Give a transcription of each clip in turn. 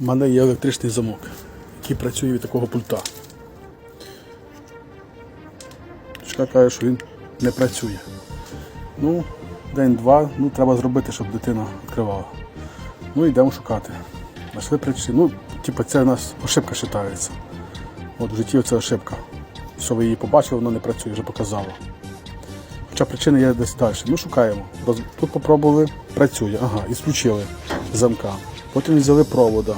У мене є електричний замок, який працює від такого пульта. Дочка каже, що він не працює. Ну, день-два, ну треба зробити, щоб дитина відкривала. Ну йдемо шукати. Знайшли причину. Ну, типу, це у нас ошибка вважається. От в житті це ошибка. Що ви її побачили, воно не працює, вже показало. Хоча причина є десь далі. Ну, шукаємо. Тут попробували, працює. Ага, і включили замка. Потім взяли провода.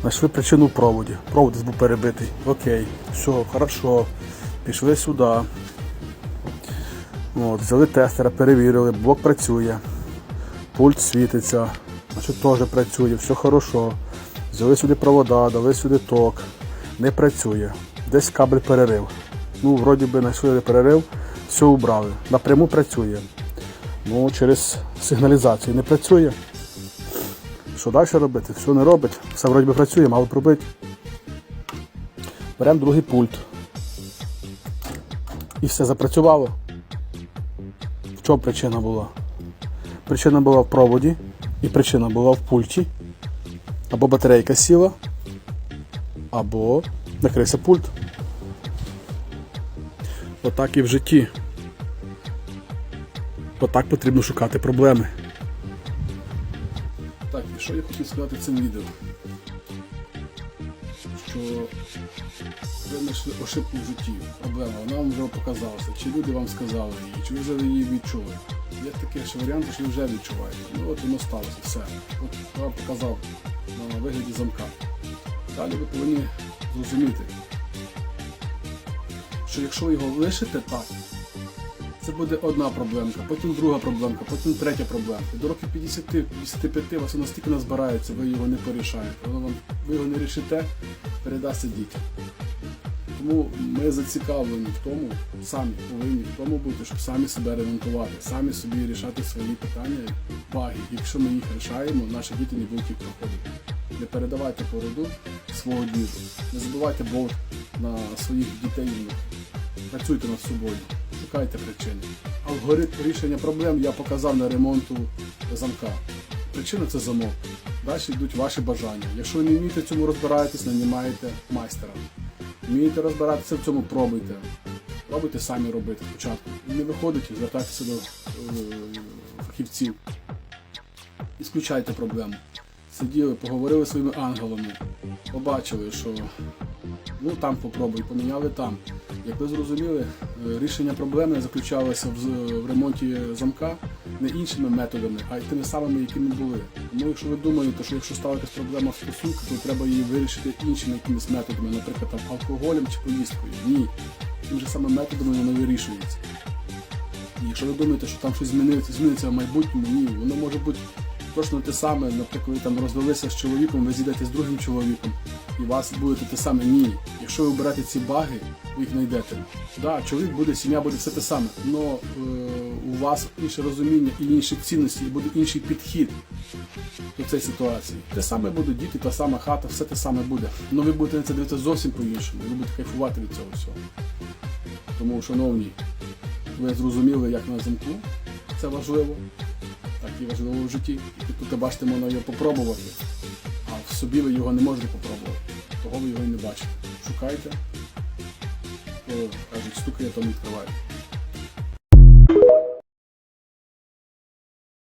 Знайшли причину в проводі. Провод був перебитий. Окей, все, хорошо. Пішли сюди. От, взяли тестера, перевірили, блок працює. Пульт світиться, значить теж працює, все хорошо. Взяли сюди провода, дали сюди ток. Не працює. Десь кабель перерив. Ну, вроді би знайшли перерив, все убрали. Напряму працює. Ну, через сигналізацію не працює. Що далі робити? Все не робить. Все вроді би працює, мало пробити. Беремо другий пульт. І все запрацювало. В чому причина була? Причина була в проводі, і причина була в пульті. Або батарейка сіла, або накрився пульт. Отак і в житті. Отак потрібно шукати проблеми. Так, і що я хотів сказати цим відео? Що ви знайшли ошибку в житті, проблема, вона вам вже показалася, чи люди вам сказали її, чи ви вже її відчули. Є таке ще варіант, що ви вже відчуваєте. Ну от воно сталося, все. От я вам показав на вигляді замка. Далі ви повинні зрозуміти, що якщо його лишите так, це буде одна проблемка, потім друга проблемка, потім третя проблемка. До років 50-55 у вас настільки назбирається, ви його не порішаєте. Воно вам, ви його не рішите, передасться дітям. Тому ми зацікавлені в тому, самі повинні в тому бути, щоб самі себе ремонтувати, самі собі рішати свої питання, баги. Якщо ми їх рішаємо, наші діти не будуть їх проходити. Не передавайте породу свого діду. Не забувайте болт на своїх дітей. Працюйте над собою, шукайте причини. Алгоритм рішення проблем я показав на ремонту замка. Причина це замок. Далі йдуть ваші бажання. Якщо ви не вмієте цьому розбираєтесь, нанімаєте майстера. Вмієте розбиратися в цьому, пробуйте. Пробуйте самі робити спочатку. Не виходить, звертайтеся до е, фахівців. І проблему. Сиділи, поговорили зі своїми ангелами, побачили, що ну там попробуй, поміняли там. Як ви зрозуміли, е, рішення проблеми заключалося в, ремонті замка не іншими методами, а й тими самими, якими були. Тому якщо ви думаєте, що якщо стала проблема в стосунках, то треба її вирішити іншими якимись методами, наприклад, там, алкоголем чи поїздкою. Ні. Тим же самим методами воно вирішується. І якщо ви думаєте, що там щось зміниться, зміниться в майбутньому, ні, воно може бути точно те саме, наприклад, ви там розвелися з чоловіком, ви зійдете з другим чоловіком, і у вас буде те саме. Ні. Якщо ви оберете ці баги, ви їх знайдете. Да, чоловік буде, сім'я буде все те саме, але е, у вас інше розуміння і інші цінності, і буде інший підхід до цієї ситуації. Те саме будуть діти, та сама хата, все те саме буде. Але ви будете на це дивитися зовсім по-іншому, ви будете кайфувати від цього всього. Тому, шановні, ви зрозуміли, як на замку, це важливо, так і важливо в житті. І тут бачите, можна його попробувати, а в собі ви його не можете попробувати. Того ви його і не бачите. Шукайте, кажуть, стукає, то не відкриває.